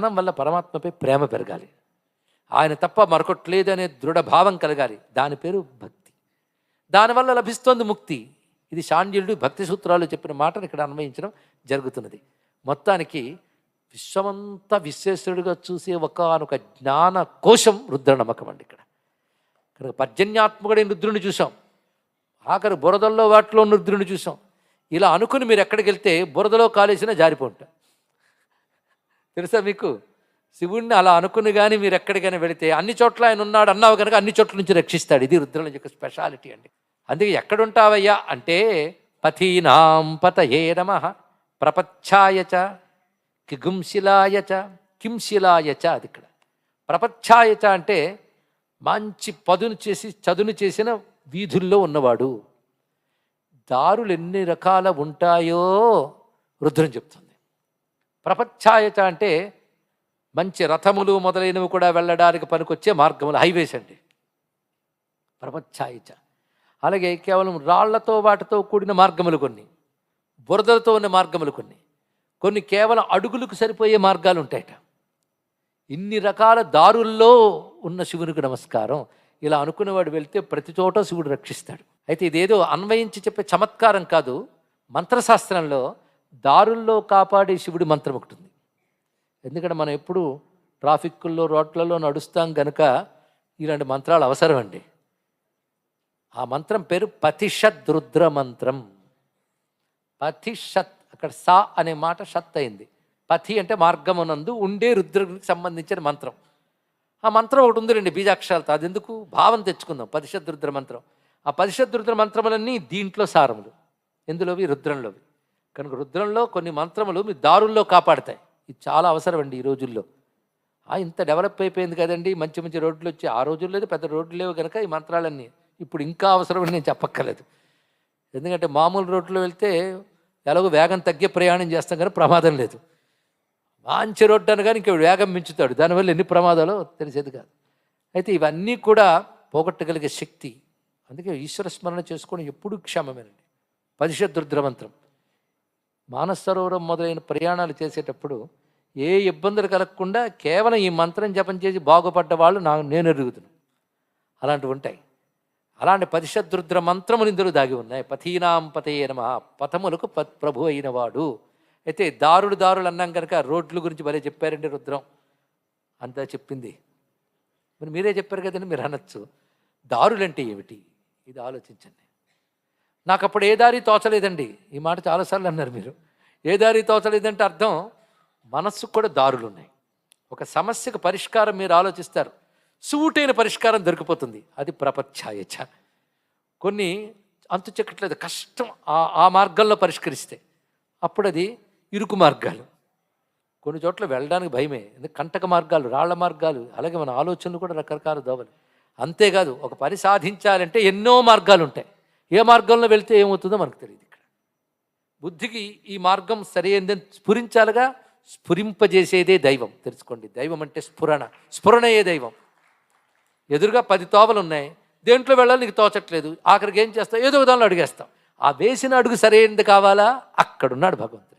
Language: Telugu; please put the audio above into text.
జ్ఞానం వల్ల పరమాత్మపై ప్రేమ పెరగాలి. ఆయన తప్ప మరొకటి లేదనే దృఢ భావం కలగాలి. దాని పేరు భక్తి. దానివల్ల లభిస్తోంది ముక్తి. ఇది శాండ్యుడు భక్తి సూత్రాలు చెప్పిన మాటను ఇక్కడ అన్వయించడం జరుగుతున్నది. మొత్తానికి విశ్వమంతా విశ్వేశ్వరుడిగా చూసే ఒకనొక జ్ఞాన కోశం రుద్ర నమ్మకం అండి ఇక్కడ. కనుక పర్జన్యాత్మకుడైన రుద్రుని చూసాం ఆఖరి బురదల్లో వాటిలో ఉన్న రుద్రుని చూసాం ఇలా అనుకుని మీరు ఎక్కడికి వెళ్తే బురదలో కాలేసినా జారిపోంటారు తెలుసా మీకు? శివుణ్ణి అలా అనుకుని కానీ మీరు ఎక్కడికైనా వెళితే అన్ని చోట్ల ఆయన ఉన్నాడు అన్నావు కనుక అన్ని చోట్ల నుంచి రక్షిస్తాడు. ఇది రుద్రుల యొక్క స్పెషాలిటీ అండి. అందుకే ఎక్కడుంటావయ్యా అంటే పథీనాం పతయే నమ ప్రపచ్ఛాయచ కిగుంశిలాయచ కింశిలాయచ అది ఇక్కడ. ప్రపచ్ఛాయచ అంటే మంచి పదును చేసి చదును చేసిన వీధుల్లో ఉన్నవాడు. దారులు ఎన్ని రకాల ఉంటాయో రుద్రం చెప్తుంది. ప్రపచ్ఛాయచ అంటే మంచి రథములు మొదలైనవి కూడా వెళ్ళడానికి పనికొచ్చే మార్గములు హైవేస్ అండి. ప్రపచ్ఛాయచ అలాగే కేవలం రాళ్ళతో వాటితో కూడిన మార్గములు కొన్ని బురదలతో ఉన్న మార్గములు కొన్ని. కొన్ని కేవలం అడుగులకు సరిపోయే మార్గాలు ఉంటాయట ఇన్ని రకాల దారుల్లో ఉన్న శివునికి నమస్కారం. ఇలా అనుకునేవాడు వెళ్తే ప్రతి చోట శివుడు రక్షిస్తాడు. అయితే ఇదేదో అన్వయించి చెప్పే చమత్కారం కాదు. మంత్రశాస్త్రంలో దారుల్లో కాపాడే శివుడి మంత్రం ఒకటి ఉంది. ఎందుకంటే మనం ఎప్పుడు ట్రాఫిక్కుల్లో రోడ్లలో నడుస్తాం గనక ఇలాంటి మంత్రాలు అవసరం అండి ఆ మంత్రం పేరు పతిషద్ రుద్ర మంత్రం. పతిషత్ అక్కడ సా అనే మాట షత్ అయింది. పథి అంటే మార్గమునందు ఉండే రుద్రునికి సంబంధించిన మంత్రం. ఆ మంత్రం ఒకటి ఉంది రండి బీజాక్షరాలతో. అది ఎందుకు భావం తెచ్చుకుందాం. పరిషద్ రుద్ర మంత్రం. ఆ పరిషద్ రుద్ర మంత్రములన్నీ దీంట్లో సారములు. ఎందులోవి? రుద్రంలోవి. కనుక రుద్రంలో కొన్ని మంత్రములు మీ దారుల్లో కాపాడతాయి. ఇది చాలా అవసరం అండి ఈ రోజుల్లో. ఇంత డెవలప్ అయిపోయింది కదండి. మంచి మంచి రోడ్లు వచ్చి ఆ రోజుల్లో పెద్ద రోడ్లు లేవు కనుక ఈ మంత్రాలన్నీ. ఇప్పుడు ఇంకా అవసరం అని నేను చెప్పక్కర్లేదు. ఎందుకంటే మామూలు రోడ్లో వెళ్తే ఎలాగో వేగం తగ్గే ప్రయాణం చేస్తాం కానీ ప్రమాదం లేదు. మంచి రోడ్డు అనగానే ఇంకా వేగం మించుతాడు. దానివల్ల ఎన్ని ప్రమాదాలు తెలిసేది కాదు. అయితే ఇవన్నీ కూడా పోగొట్టగలిగే శక్తి. అందుకే ఈశ్వర స్మరణ చేసుకొని ఎప్పుడూ క్షేమమేనండి. పరిషత్ రుద్ర మానసరోవరం మొదలైన ప్రయాణాలు చేసేటప్పుడు ఏ ఇబ్బందులు కలగకుండా కేవలం ఈ మంత్రం జపం చేసి బాగుపడ్డ వాళ్ళు నా నేను ఎరుగుతున్నాను అలాంటివి ఉంటాయి. అలాంటి పతిశద్రుద్ర మంత్రములు ఇందులో దాగి ఉన్నాయి. పథీనాం పతయే నమ. పథములకు ప ప్రభు అయిన వాడు. అయితే దారుడు దారులు అన్నాం కనుక రోడ్ల గురించి భలే చెప్పారండి రుద్రం. అంతా చెప్పింది. మరి మీరే చెప్పారు కదండి మీరు అనొచ్చు. దారులంటే ఏమిటి? ఇది ఆలోచించండి. నాకు అప్పుడు ఏ దారి తోచలేదండి. ఈ మాట చాలాసార్లు అన్నారు మీరు. ఏ దారి తోచలేదంటే అర్థం మనస్సుకు కూడా దారులు ఉన్నాయి ఒక సమస్యకు పరిష్కారం మీరు ఆలోచిస్తారు. సూటైన పరిష్కారం దొరికిపోతుంది. అది ప్రపచ్ఛాయచ కొన్ని అంతు చెక్కట్లేదు. కష్టం ఆ ఆ మార్గంలో పరిష్కరిస్తే. అప్పుడు అది ఇరుకు మార్గాలు. కొన్ని చోట్ల వెళ్ళడానికి భయమే. ఎందుకంటే కంటక మార్గాలు రాళ్ళ మార్గాలు అలాగే మన ఆలోచనలు కూడా రకరకాల దోవలు. అంతేకాదు ఒక పని సాధించాలంటే ఎన్నో మార్గాలు ఉంటాయి ఏ మార్గంలో వెళ్తే ఏమవుతుందో మనకు తెలియదు ఇక్కడ. బుద్ధికి ఈ మార్గం సరైనదని స్ఫురించాలిగా? స్ఫురింపజేసేదే దైవం. తెలుసుకోండి దైవం అంటే స్ఫురణ. స్ఫురణయే దైవం. ఎదురుగా పది తోవలు ఉన్నాయి. దేంట్లో వెళ్ళాలి నీకు తోచట్లేదు. ఆఖరికి ఏం చేస్తావు? ఏదో ఒక అడిగేస్తాం ఆ వేసిన అడుగు సరైనది కావాలా? అక్కడున్నాడు భగవంతుడు.